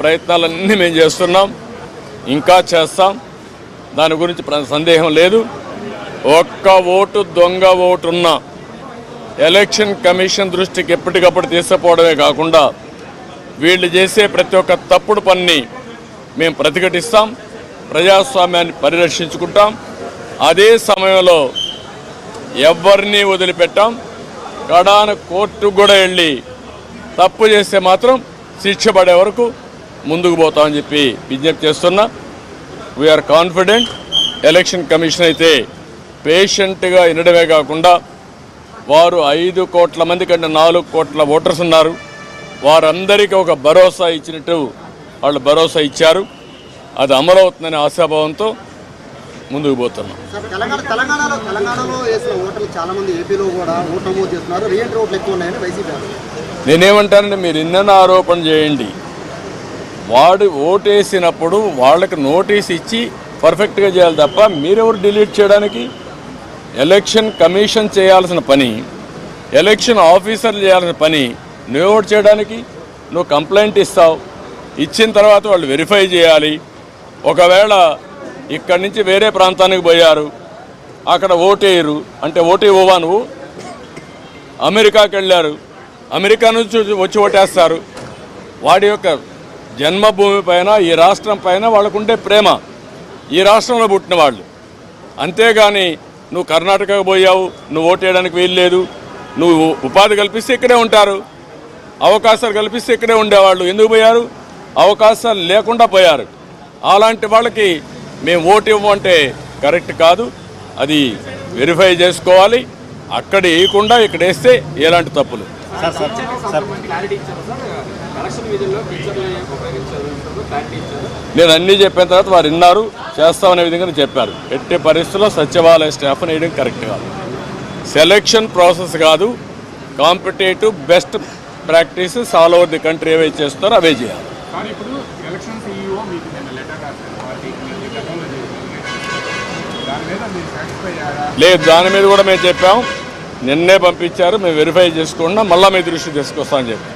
ప్రయత్నాలన్నీ మేము చేస్తున్నాం. ఇంకా చేస్తాం. దాని గురించి సందేహం లేదు. ఒక్క ఓటు దొంగ ఓటున్న ఎలక్షన్ కమిషన్ దృష్టికి ఎప్పటికప్పుడు తీసుకుపోవడమే కాకుండా వీళ్ళు చేసే ప్రతి ఒక్క తప్పుడు పని మేము ప్రతిఘటిస్తాం. ప్రజాస్వామ్యాన్ని పరిరక్షించుకుంటాం. అదే సమయంలో ఎవరిని వదిలిపెట్టాం. కడాన కోర్టుకు కూడా వెళ్ళి తప్పు చేస్తే మాత్రం శిక్ష పడే వరకు ముందుకు పోతామని చెప్పి విజ్ఞప్తి చేస్తున్నా. వీఆర్ కాన్ఫిడెంట్ ఎలక్షన్ కమిషన్ అయితే పేషెంట్గా వినడమే కాకుండా వారు ఐదు కోట్ల మంది కంటే నాలుగు కోట్ల ఓటర్స్ ఉన్నారు. వారందరికీ ఒక భరోసా ఇచ్చినట్టు వాళ్ళు భరోసా ఇచ్చారు. అది అమలవుతుందనే ఆశాభావంతో ముందుకు పోతున్నాం. సార్ తెలంగాణ తెలంగాణలో తెలంగాణలో వేసిన ఓటర్లు చాలా మంది ఏపీలో కూడా ఓటు నమోదు చేస్తున్నారు. రీఎంట్రీ ఓట్లు ఎక్కువ ఉన్నాయని వైసీపీ అన్నారు. నేనేమంటానంటే మీరు ఇన్న ఆరోపణ చేయండి. వాడు ఓటేసినప్పుడు వాళ్ళకి నోటీస్ ఇచ్చి పర్ఫెక్ట్గా చేయాలి తప్ప మీరెవరు డిలీట్ చేయడానికి? ఎలక్షన్ కమిషన్ చేయాల్సిన పని ఎలక్షన్ ఆఫీసర్లు చేయాల్సిన పని నువ్వు ఓటు చేయడానికి? నువ్వు కంప్లైంట్ ఇస్తావు. ఇచ్చిన తర్వాత వాళ్ళు వెరిఫై చేయాలి. ఒకవేళ ఇక్కడి నుంచి వేరే ప్రాంతానికి పోయారు అక్కడ ఓటేయరు అంటే ఓటు ఇవ్వవా నువ్వు? అమెరికాకి వెళ్ళారు అమెరికా నుంచి వచ్చి ఓటేస్తారు. వాడి యొక్క జన్మభూమి పైన ఈ రాష్ట్రం పైన వాళ్ళకుండే ప్రేమ. ఈ రాష్ట్రంలో పుట్టిన వాళ్ళు. అంతేగాని నువ్వు కర్ణాటకకు పోయావు నువ్వు ఓటేయడానికి వీల్లేదు నువ్వు ఉపాధి కల్పిస్తే ఇక్కడే ఉంటారు. అవకాశాలు కల్పిస్తే ఇక్కడే ఉండేవాళ్ళు ఎందుకు పోయారు? అవకాశాలు లేకుండా పోయారు. అలాంటి వాళ్ళకి మేము ఓటు ఇవ్వమంటే కరెక్ట్ కాదు. అది వెరిఫై చేసుకోవాలి. అక్కడ వేయకుండా ఇక్కడ వేస్తే ఎలాంటి తప్పులు? నేను అన్నీ చెప్పిన తర్వాత వారు విన్నారు చేస్తామనే విధంగా చెప్పారు. ఎట్టి పరిస్థితుల్లో సచివాలయ స్టాఫ్ వేయడం కరెక్ట్ కాదు. సెలక్షన్ ప్రాసెస్ కాదు competitive best practices all over the country ఏవైతే చేస్తారో అవే చేయాలి. లేదు దాని మీద కూడా మేము చెప్పాం నిన్నే పంపించారు మేము వెరిఫై చేసుకున్నాం మళ్ళీ మీ దృష్టి తీసుకొస్తామని చెప్పి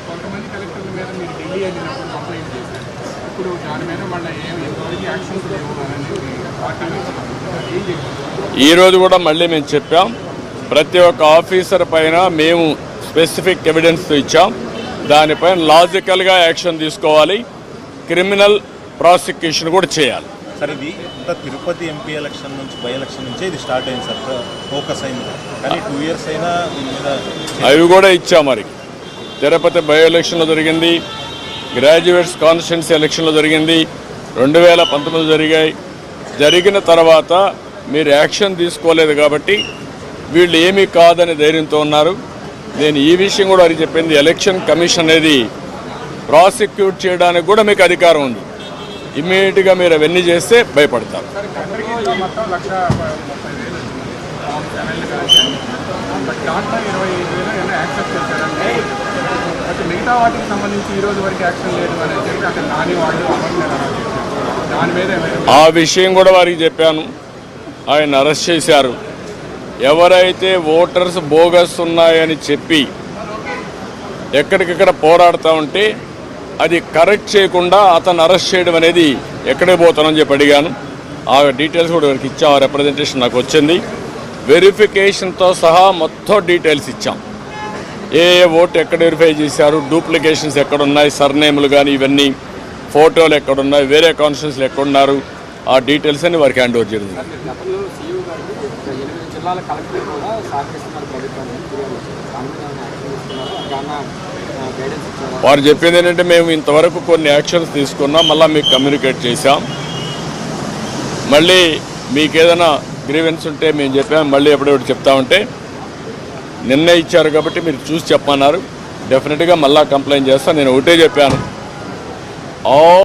కంప్లైంట్ చేశారు. ఇప్పుడు దాని మీద ఎంతవరకు యాక్షన్స్ లేవు అని చెప్పి పార్టీ నుంచి ఏం చెప్పారు ఈ రోజు కూడా మళ్ళీ మేము చెప్పాం. ప్రతి ఒక్క ఆఫీసర్ పైన మేము స్పెసిఫిక్ ఎవిడెన్స్ ఇచ్చాం. దానిపైన లాజికల్గా యాక్షన్ తీసుకోవాలి. క్రిమినల్ ప్రాసిక్యూషన్ కూడా చేయాలి. సార్ ఇది ఇంత తిరుపతి ఎంపీ ఎలక్షన్ నుంచి బై ఎలక్షన్ నుంచే ఇది స్టార్ట్ అయింది సార్. ఫోకస్ అయింది. కానీ టూ ఇయర్స్ అయినా దీని మీద అవి కూడా ఇచ్చాం మరి. తిరుపతి బై ఎలక్షన్లో జరిగింది. గ్రాడ్యుయేట్స్ కాన్స్టిట్యున్సీ ఎలక్షన్లో జరిగింది. రెండు వేల పంతొమ్మిది జరిగాయి. జరిగిన తర్వాత మీరు యాక్షన్ తీసుకోలేదు కాబట్టి వీళ్ళు ఏమీ కాదని ధైర్యంతో ఉన్నారు. నేను ఈ విషయం కూడా అది చెప్పింది. ఎలక్షన్ కమిషన్ అనేది ప్రాసిక్యూట్ చేయడానికి కూడా మీకు అధికారం ఉంది. ఇమ్మీడియట్గా మీరు అవన్నీ చేస్తే భయపడతారు. వాటికి సంబంధించి ఈ రోజు వరకు యాక్షన్ లేదు అని చెప్పి అక్కడ నాని వాళ్ళు దాని మీద ఆ విషయం కూడా వారికి చెప్పాను. ఆయన అరెస్ట్ చేశారు. ఎవరైతే ఓటర్స్ బోగస్ ఉన్నాయని చెప్పి ఎక్కడికక్కడ పోరాడుతూ ఉంటే అది కరెక్ట్ చేయకుండా అతను అరెస్ట్ చేయడం అనేది ఎక్కడికి పోతానని చెప్పి అడిగాను. ఆ డీటెయిల్స్ కూడా వారికి ఇచ్చాం. ఆ రిప్రజెంటేషన్ నాకు వచ్చింది. వెరిఫికేషన్తో సహా మొత్తం డీటెయిల్స్ ఇచ్చాం. ఏ ఏ ఓటు ఎక్కడ వెరిఫై చేశారు డూప్లికేషన్స్ ఎక్కడున్నాయి సర్నేములు కానీ ఇవన్నీ ఫోటోలు ఎక్కడున్నాయి వేరే కాన్స్టిట్యూన్సీలు ఎక్కడున్నారు ఆ డీటెయిల్స్ అని వారికి హ్యాండ్ ఓవర్ జరిగింది. వారు చెప్పింది ఏంటంటే మేము ఇంతవరకు కొన్ని యాక్షన్స్ తీసుకున్నాం మళ్ళీ మీకు కమ్యూనికేట్ చేశాం. మళ్ళీ మీకు ఏదైనా గ్రీవెన్స్ ఉంటే మేము చెప్పాం మళ్ళీ ఎప్పుడెప్పుడు చెప్తామంటే నిన్న ఇచ్చారు కాబట్టి మీరు చూసి చెప్పన్నారు. డెఫినెట్గా మళ్ళీ కంప్లైంట్ చేస్తాను నేను ఒకటే చెప్పాను. ఆల్